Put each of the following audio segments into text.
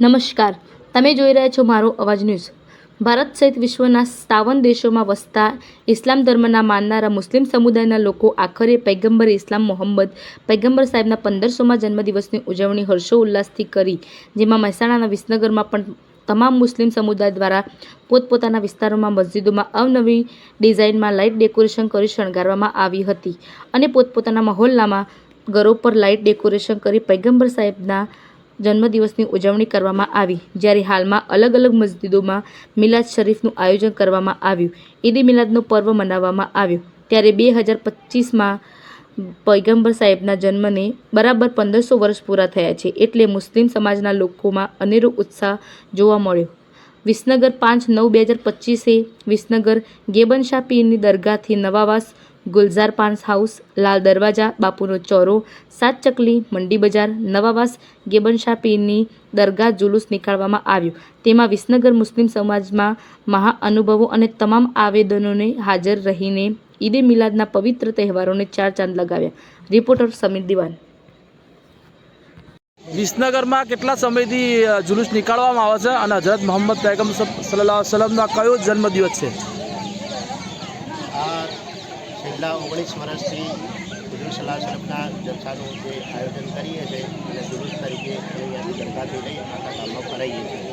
નમસ્કાર. તમે જોઈ રહ્યા છો મારો અવાજ ન્યૂઝ. ભારત સહિત વિશ્વના સાવન દેશોમાં વસતા ઇસ્લામ ધર્મના માનનારા મુસ્લિમ સમુદાયના લોકો આખરે પૈગંબર ઇસ્લામ મોહમ્મદ પૈગંબર સાહેબના પંદરસોમાં જન્મદિવસની ઉજવણી હર્ષો ઉલ્લાસથી કરી, જેમાં મહેસાણાના વિસનગરમાં પણ તમામ મુસ્લિમ સમુદાય દ્વારા પોતપોતાના વિસ્તારોમાં મસ્જિદોમાં અવનવી ડિઝાઇનમાં લાઇટ ડેકોરેશન કરી શણગારવામાં આવી હતી અને પોતપોતાના મહોલ્લામાં ઘરો પર લાઇટ ડેકોરેશન કરી પૈગંબર સાહેબના જન્મદિવસની ઉજવણી કરવામાં આવી, જ્યારે હાલમાં અલગ અલગ મસ્જિદોમાં મિલાદ શરીફનું આયોજન કરવામાં આવ્યું. ઈદ મિલાદનો પર્વ મનાવવામાં આવ્યો. ત્યારે બે હજાર પચીસમાં પૈગંબર સાહેબના જન્મને બરાબર પંદરસો વર્ષ પૂરા થયા છે, એટલે મુસ્લિમ સમાજના લોકોમાં અનેરો ઉત્સાહ જોવા મળ્યો. વિસનગર પાંચ નવ બે હજાર પચીસે વિસનગર ગેબનશાહ પીરની દરગાહથી નવાવાસ ગુલઝાર પાન્સ હાઉસ, લાલ દરવાજા, બાપુનો ચોરો, સાત ચકલી, મંડી બજાર, નવાવાસ ગેબનશાહ પીરની દરગાહ જુલુસ નીકાળવામાં આવ્યું. તેમાં વિસનગર મુસ્લિમ સમાજમાં મહાઅનુભવો અને તમામ આવેદનોને હાજર રહીને ઈદે મિલાદના પવિત્ર તહેવારોને ચાર ચાંદ લગાવ્યા. રિપોર્ટર સમીર દિવાન. વિસનગરમાં કેટલા સમયથી જુલુસ નીકાળવામાં આવે છે અને હજરત મોહમ્મદ પૈગમ સલ્લાહ વસલમનો કયો જન્મદિવસ છે? છેલ્લા ઓગણીસ વર્ષથી હુજુર સલાહ સલમના જલસાનું જે આયોજન કરીએ છીએ અને દુરુસ્ત તરીકે અહીંયાની દરગાહથી લઈ આખા ગામમાં ફરાઈએ છીએ.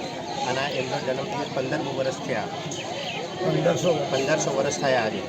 અને એમનો જન્મદિવસ પંદરમું વર્ષ થયા. પંદરસો પંદરસો વર્ષ થયા આજે.